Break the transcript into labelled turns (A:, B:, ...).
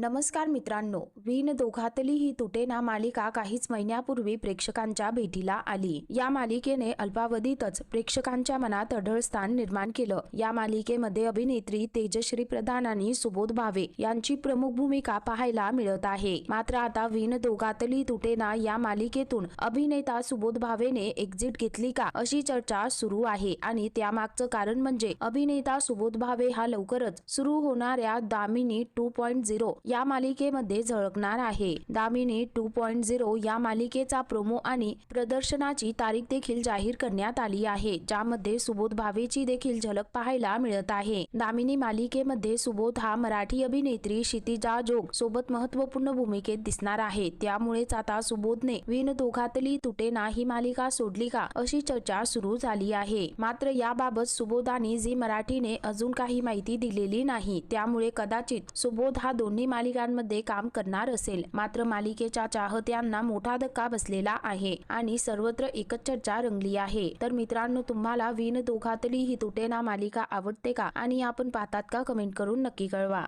A: नमस्कार मित्रांनो विण दोघातली ही तुटेना मालिका काहीच महिन्यापूर्वी प्रेक्षकांच्या भेटीला आली. या मालिकेने अल्पावधीतच प्रेक्षकांच्या मनात अढळ स्थान निर्माण केलं. या मालिकेमध्ये अभिनेत्री तेजश्री प्रधान आणि सुबोध भावे यांची प्रमुख भूमिका पाहायला मिळत आहे. मात्र आता विण दोघातली तुटेना या मालिकेतून अभिनेता सुबोध भावेने एक्झिट घेतली का अशी चर्चा सुरू आहे आणि त्यामागचं कारण म्हणजे अभिनेता सुबोध भावे हा लवकरच सुरू होणाऱ्या दामिनी टू पॉइंट झिरो या मालिकेमध्ये झळकणार आहे. दामिनी टू पॉइंट झिरो या मालिकेचा प्रोमो आणि प्रदर्शनाची तारीख देखील जाहीर करण्यात आली आहे ज्यामध्ये सुबोध भावेची देखील झलक पाहायला मिळत आहे. दामिनी मालिकेमध्ये सुबोध हा मराठी अभिनेत्री क्षितिजा जोग सोबत महत्त्वपूर्ण भूमिकेत दिसणार आहे. त्यामुळेच आता सुबोधने विण दोघातली तुटेना ही मालिका सोडली का अशी चर्चा सुरू झाली आहे. मात्र याबाबत सुबोध झी मराठीने अजून काही माहिती दिलेली नाही. त्यामुळे कदाचित सुबोध हा दोन्ही मालिकांमध्ये काम करणार असेल. मात्र मालिकेच्या चाहत्यांना मोठा धक्का बसलेला आहे आणि सर्वत्र एकच चर्चा रंगली आहे. तर मित्रांनो तुम्हाला विण दोघातली ही तुटेना मालिका आवडते का? आणि आपण पाहतात का? कमेंट करून नक्की कळवा.